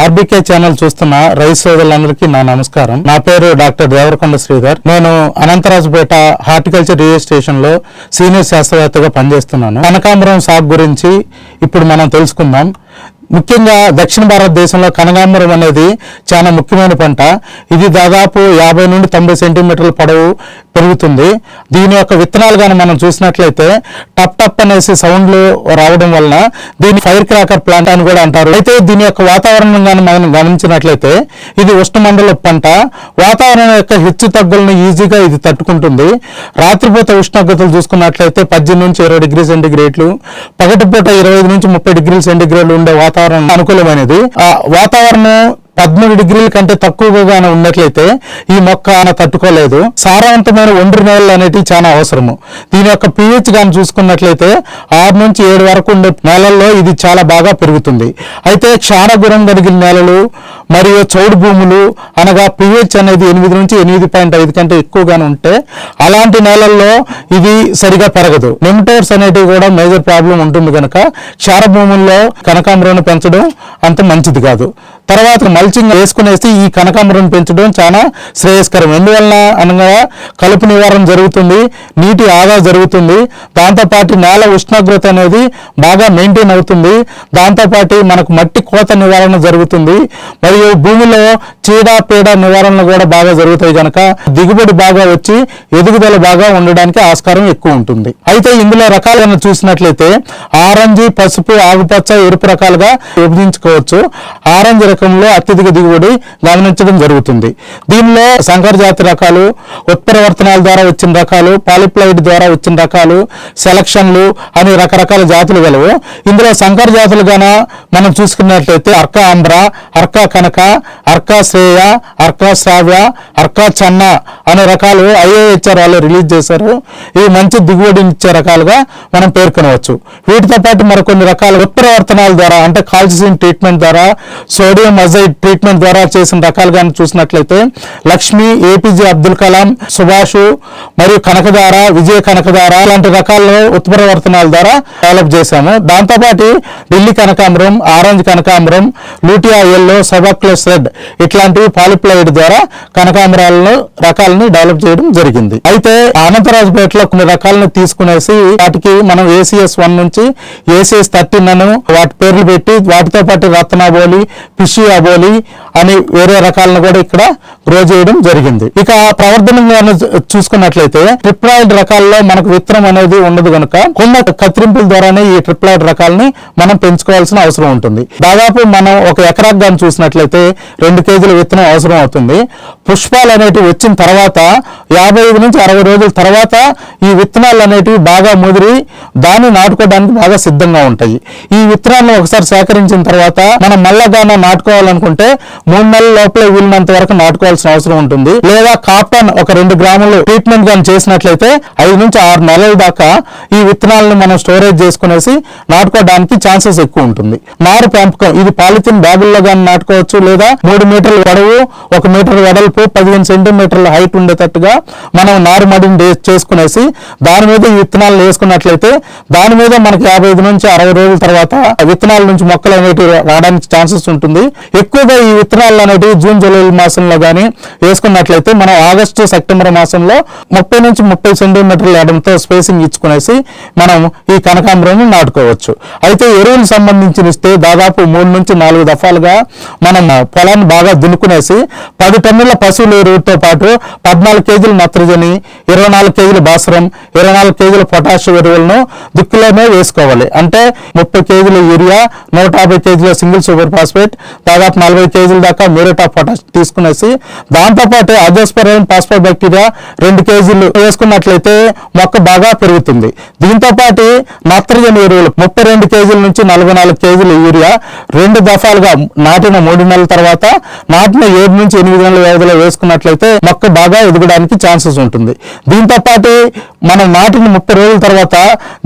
RBK channel చూస్తున్న రైతు సోదరులందరికీ నా నమస్కారం. నా పేరు డాక్టర్ దేవరకొండ శ్రీధర్. నేను అనంతరాజుపేట హార్టికల్చర్ రిజిస్ట్రేషన్లో సీనియర్ శాస్త్రవేత్తగా పనిచేస్తున్నాను. కనకాంబరం సాగు గురించి ఇప్పుడు మనం తెలుసుకుందాం. ముఖ్యంగా దక్షిణ భారతదేశంలో కనగాంబరం అనేది చాలా ముఖ్యమైన పంట. ఇది దాదాపు యాభై నుండి తొంభై సెంటీమీటర్ల పొడవు పెరుగుతుంది. దీని యొక్క విత్తనాలు కానీ మనం చూసినట్లయితే టప్ టప్ అనేసి సౌండ్లు రావడం వలన దీన్ని ఫైర్ క్రాకర్ ప్లాంట్ అని కూడా అంటారు. అయితే దీని యొక్క వాతావరణం కానీ మనం గమనించినట్లయితే ఇది ఉష్ణమండల పంట. వాతావరణం యొక్క హెచ్చు తగ్గులను ఈజీగా ఇది తట్టుకుంటుంది. రాత్రిపూట ఉష్ణోగ్రతలు చూసుకున్నట్లయితే పద్దెనిమిది నుంచి ఇరవై డిగ్రీ సెంటిగ్రేడ్లు పగటిపూట ఇరవై నుంచి ముప్పై డిగ్రీల సెంటిగ్రేడ్లు ఉండే వాతావరణం అనుకూలమైనది. ఆ వాతావరణం పదమూడు డిగ్రీల కంటే తక్కువగా ఉన్నట్లయితే ఈ మొక్క తట్టుకోలేదు. సారవంతమైన ఒండ్రి నేలలు అనేటివి చాలా అవసరము. దీని యొక్క పిహెచ్ కానీ చూసుకున్నట్లయితే ఆరు నుంచి ఏడు వరకు ఉండే నేలల్లో ఇది చాలా బాగా పెరుగుతుంది. అయితే క్షారగురం కలిగిన నేలలు మరియు చౌడు భూములు అనగా పిహెచ్ అనేది ఎనిమిది నుంచి ఎనిమిది పాయింట్ ఐదు కంటే ఎక్కువగానే ఉంటే అలాంటి నేలల్లో ఇది సరిగా పెరగదు. నిమ్టోర్స్ అనేటివి కూడా మేజర్ ప్రాబ్లం ఉంటుంది కనుక క్షార భూముల్లో కనకాంబరాన్ని పెంచడం అంత మంచిది కాదు. తర్వాత మల్చింగ్ వేసుకునేసి ఈ కనకాంబరం పెంచడం చాలా శ్రేయస్కరం. ఎందువలన అనగా కలుపు నివారణ జరుగుతుంది నీటి ఆదా జరుగుతుంది దాంతోపాటు నేల ఉష్ణోగ్రత అనేది బాగా మెయింటైన్ అవుతుంది దాంతోపాటు మనకు మట్టి కోత నివారణ జరుగుతుంది మరియు భూమిలో చీడ పీడ నివారణలు కూడా బాగా జరుగుతాయి కనుక దిగుబడి బాగా వచ్చి ఎదుగుదల బాగా ఉండడానికి ఆస్కారం ఎక్కువ ఉంటుంది. అయితే ఇందులో రకాలను చూసినట్లయితే ఆరెంజ్ పసుపు ఆకుపచ్చ ఎరుపు రకాలుగా విభజించుకోవచ్చు. ఆరెంజ్ రకంలో అత్యధిక దిగుబడి గమనించడం జరుగుతుంది. దీనిలో సంకర జాతి రకాలు ఉత్పరివర్తనాల ద్వారా వచ్చిన రకాలు పాలిప్లైడ్ ద్వారా వచ్చిన రకాలు సెలక్షన్లు అనే రకరకాల జాతులు గలవు. ఇందులో సంకర జాతులు గాన మనం చూసుకున్నట్లయితే అర్క ఆంధ్ర అర్క కనక అర్కాక శ్రేయ అర్కాశ్రావ్య అర్కాచన్న అనే రకాలు ఐఏహెచ్ఆర్ వాళ్ళు రిలీజ్ చేశారు. ఇవి మంచి దిగుబడినిచ్చే రకాలుగా మనం పేర్కొనవచ్చు. వీటితో పాటు మరికొన్ని రకాల ఉత్పరివర్తనాల ద్వారా అంటే కాల్సిసిన్ ట్రీట్మెంట్ ద్వారా సోడియం అజైడ్ ట్రీట్మెంట్ ద్వారా చేసిన రకాలుగా చూసినట్లయితే లక్ష్మి ఏపీజే అబ్దుల్ కలాం సుభాషు మరియు కనకదార విజయ కనకదార లాంటి రకాల ఉత్పరివర్తనాల ద్వారా డెవలప్ చేశాము. దాంతోపాటు ఢిల్లీ కనకాంబరం ఆరెంజ్ కనకాంబరం లూటియా ఎల్లో సబాక్లస్ రెడ్ ఇట్లాంటివి పాలిప్లైడ్ ద్వారా కనకాంబరాలను రకాలని డెవలప్ చేయడం జరిగింది. అయితే అనంతరాజుపేటలో కొన్ని రకాలను తీసుకునేసి వాటికి మనం ఏసీఎస్ వన్ నుంచి ఏసీఎస్ థర్టీన్ అను వాటి పేర్లు పెట్టి వాటితో పాటు రత్నాబోలి పిషి అబోలి అని వేరే రకాలను కూడా ఇక్కడ గ్రో చేయడం జరిగింది. ఇక ప్రవర్ధనంగా చూసుకున్నట్లయితే ట్రిప్లాయిడ్ రకాల్లో మనకు విత్తనం అనేది ఉండదు కనుక కొన్న కత్తిరింపుల ద్వారానే ఈ ట్రిప్లాయిడ్ రకాలని మనం పెంచుకోవాల్సిన అవసరం ఉంటుంది. దాదాపు మనం ఒక ఎకరాకు కానీ చూసినట్లయితే రెండు కేజీల విత్తనం అవసరం అవుతుంది పుష్పాలు అనేటివి వచ్చిన తర్వాత యాభై ఐదు నుంచి అరవై రోజుల తర్వాత ఈ విత్తనాలు అనేటివి బాగా ముదిరి దాన్ని నాటుకోవడానికి బాగా సిద్ధంగా ఉంటాయి. ఈ విత్తనాలను ఒకసారి సేకరించిన తర్వాత మనం మళ్ళగానే నాటుకోవాలనుకుంటే మూడు నెలల లోపల వీలినంత వరకు నాటుకోవాల్సిన అవసరం ఉంటుంది. లేదా కాటన్ ఒక రెండు గ్రాములు ట్రీట్మెంట్ కానీ చేసినట్లయితే ఐదు నుంచి ఆరు నెలల దాకా ఈ విత్తనాలను మనం స్టోరేజ్ చేసుకునేసి నాటుకోవడానికి ఛాన్సెస్ ఎక్కువ ఉంటుంది. నారు పెంపకం ఇది పాలిథిన్ బ్యాగుల్లో కానీ నాటుకోవచ్చు లేదా మూడు మీటర్ల పొడవు ఒక మీటర్ వెడల్పు పదిహేను సెంటీమీటర్ల హైట్ ఉండేటట్టుగా మనం నారు మడిని చేసుకునేసి దాని మీద ఈ విత్తనాలు వేసుకున్నట్లయితే దాని మీద మనకి యాభై ఐదు నుంచి అరవై రోజుల తర్వాత విత్తనాల నుంచి మొక్కలు అనేటివి రావడానికి ఛాన్సెస్ ఉంటుంది. ఎక్కువగా ఈ విత్తనాలు అనేటివి జూన్ జూలై మాసంలో కానీ వేసుకున్నట్లయితే మనం ఆగస్టు సెప్టెంబర్ మాసంలో ముప్పై నుంచి ముప్పై సెంటీమీటర్లు ఎడంతో స్పేసింగ్ ఇచ్చుకునేసి మనం ఈ కనకాంబరం నాటుకోవచ్చు. అయితే ఎరువులు సంబంధించిన ఇస్తే దాదాపు మూడు నుంచి నాలుగు దఫాలుగా మనం పొలాన్ని బాగా దున్నుకునేసి పది టన్నుల పశువుల ఎరువుతో పాటు పద్నాలుగు కేజీల నత్రజని ఇరవై నాలుగు కేజీల బాసరం ఇరవై నాలుగు కేజీల పొటాష్ ఎరువులను దుక్కులోనే వేసుకోవాలి. అంటే ముప్పై కేజీల యూరియా నూట యాభై కేజీల సింగిల్ సూపర్ ఫాస్ఫేట్ దాదాపు నలభై కేజీల దాకా మ్యూరేట్ ఆఫ్ పొటాష్ తీసుకునేసి దాంతోపాటు అజోస్పరైన్ పాస్పో బ్యాక్టీరియా రెండు కేజీలు వేసుకున్నట్లయితే మొక్క బాగా పెరుగుతుంది. దీంతోపాటు నత్రజని ఎరువులు ముప్పై రెండు కేజీల నుంచి నలభై నాలుగు కేజీల యూరియా రెండు దఫాలుగా నాటిన మూడు నెలల తర్వాత నాటిన ఏడు నుంచి ఎనిమిది నెలల వ్యవధిలో వేసుకున్నట్లయితే మొక్క బాగా ఎదగడానికి ఛాన్సెస్ ఉంటుంది. దీంతో పాటు మనం నాటిన ముప్పై రోజుల తర్వాత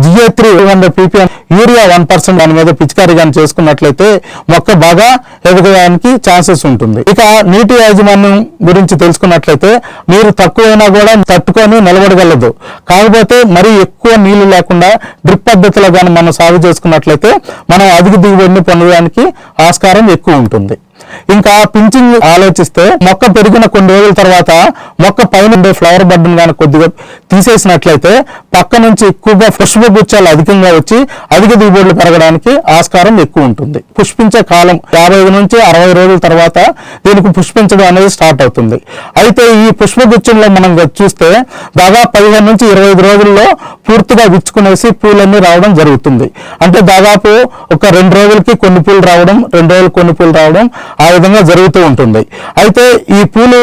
Jio three hundred PPM urea one percent దాని మీద పిచికారీ కానీ చేసుకున్నట్లయితే మొక్క బాగా ఎదగడానికి ఛాన్సెస్ ఉంటుంది. ఇక నీటి యాజమాన్యం గురించి తెలుసుకున్నట్లయితే నీరు తక్కువైనా కూడా తట్టుకొని నిలబడగలదు. కాకపోతే మరీ ఎక్కువ నీళ్ళు లేకుండా డ్రిప్ పద్ధతిలో కానీ మనం సాగు చేసుకున్నట్లయితే మనం అధిక దిగుబడిని పొందడానికి ఆస్కారం ఎక్కువ ఉంటుంది. ఇంకా పించింగ్ ఆలోచిస్తే మొక్క పెరిగిన కొన్ని రోజుల తర్వాత మొక్క పైన ఉండే ఫ్లవర్ బడ్ని కానీ కొద్దిగా తీసేసినట్లయితే పక్క నుంచి ఎక్కువగా పుష్ప గుచ్చాలు అధికంగా వచ్చి అధిక దిగుబడులు పెరగడానికి ఆస్కారం ఎక్కువ ఉంటుంది. పుష్పించే కాలం యాభై నుంచి అరవై రోజుల తర్వాత దీనికి పుష్పించడం అనేది స్టార్ట్ అవుతుంది. అయితే ఈ పుష్పగుచ్చంలో మనం చూస్తే దాదాపు పదిహేను నుంచి ఇరవై ఐదు రోజుల్లో పూర్తిగా విచ్చుకునేసి పూలన్నీ రావడం జరుగుతుంది. అంటే దాదాపు ఒక రెండు రోజులకి కొన్ని పూలు రావడం రెండు రోజులు కొన్ని పూలు రావడం ఆ విధంగా జరుగుతూ ఉంటుంది. అయితే ఈ పూలు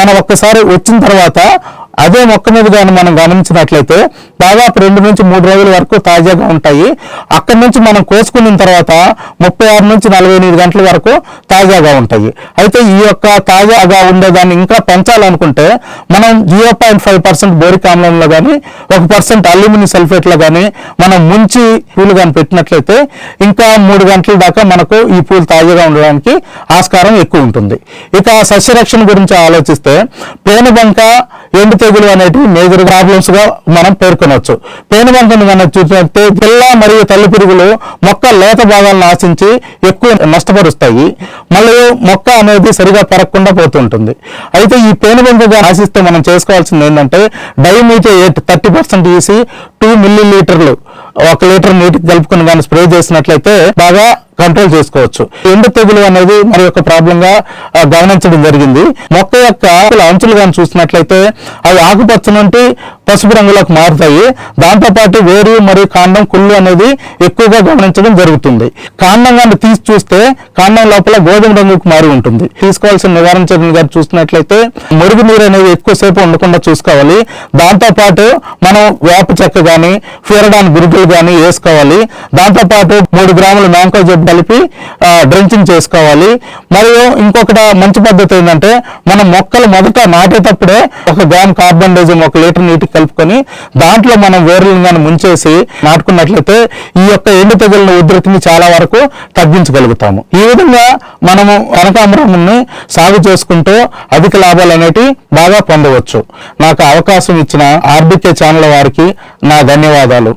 మనం ఒక్కసారి వచ్చిన తర్వాత అదే మొక్క మీద కానీ మనం గమనించినట్లయితే దాదాపు రెండు నుంచి మూడు రోజుల వరకు తాజాగా ఉంటాయి. అక్కడి నుంచి మనం కోసుకున్న తర్వాత ముప్పై ఆరు నుంచి నలభై ఎనిమిది గంటల వరకు తాజాగా ఉంటాయి. అయితే ఈ యొక్క తాజాగా ఉండేదాన్ని ఇంకా పెంచాలనుకుంటే మనం zero point five percent boric ఆమ్లంలో కానీ ఒక పర్సెంట్ అల్యూమినియం సల్ఫేట్లో కానీ మనం ముంచి పూలు కానీ పెట్టినట్లయితే ఇంకా మూడు గంటల దాకా మనకు ఈ పూలు తాజాగా ఉండడానికి ఆస్కారం ఎక్కువ ఉంటుంది. ఇక సస్యరక్షణ గురించి ఆలోచిస్తే పేనుబంక ఎండు తెగులు అనేటివి మేజర్ ప్రాబ్లమ్స్గా మనం పేర్కొనవచ్చు. పేనుబంకను మనం చూసినట్టే పిల్ల మరియు తల్లి పురుగులు మొక్క లేత భాగాలను ఆశించి ఎక్కువ నష్టపరుస్తాయి. మళ్ళీ మొక్క అనేది సరిగా పెరగకుండా పోతుంటుంది. అయితే ఈ పేనుబంకగా ఆశిస్తే మనం చేసుకోవాల్సింది ఏంటంటే డైమీటర్ ఎయిట్ థర్టీ పర్సెంట్ తీసి టూ మిల్లీ లీటర్లు ఒక లీటర్ నీటికి కలుపుకుని కానీ స్ప్రే చేసినట్లయితే బాగా కంట్రోల్ చేసుకోవచ్చు. ఎండు తెగులు అనేది మరి యొక్క ప్రాబ్లం గా గమనించడం జరిగింది. మొక్క యొక్క అంచులు కానీ చూసినట్లయితే అవి ఆకుపచ్చ నుండి పసుపు రంగులోకి మారుతాయి. దాంతోపాటు వేరు మరియు కాండం కుళ్ళు అనేది ఎక్కువగా గమనించడం జరుగుతుంది. కాండం కానీ తీసి చూస్తే కాండం లోపల గోధుమ రంగుకు మారి ఉంటుంది. తీసుకోవాల్సిన నివారణ చర్యలు గారు చూసినట్లయితే మురుగు నీరు అనేది ఎక్కువసేపు ఉండకుండా చూసుకోవాలి. దాంతోపాటు మనం వేప చెక్క కానీ ఫిరడాన్ గురుకులు కానీ వేసుకోవాలి. దాంతోపాటు మూడు గ్రాముల మ్యాంకో జబ్బు కలిపి డ్రెంచింగ్ చేసుకోవాలి. మరియు ఇంకొకటి మంచి పద్ధతి ఏంటంటే మనం మొక్కలు మొదట నాటేటప్పుడే ఒక గ్రామ్ కార్బన్ డైజం ఒక లీటర్ నీటికి కలుపుకొని దాంట్లో మనం వేర్లను కానీ ముంచేసి నాటుకున్నట్లయితే ఈ యొక్క ఎండు తెగుళ్ళ ఉధృతిని చాలా వరకు తగ్గించగలుగుతాము. ఈ విధంగా మనము కనకాంబరాన్ని సాగు చేసుకుంటూ అధిక లాభాలు అనేటివి బాగా పొందవచ్చు. నాకు అవకాశం ఇచ్చిన ఆర్బికే ఛానల్ వారికి నా ధన్యవాదాలు.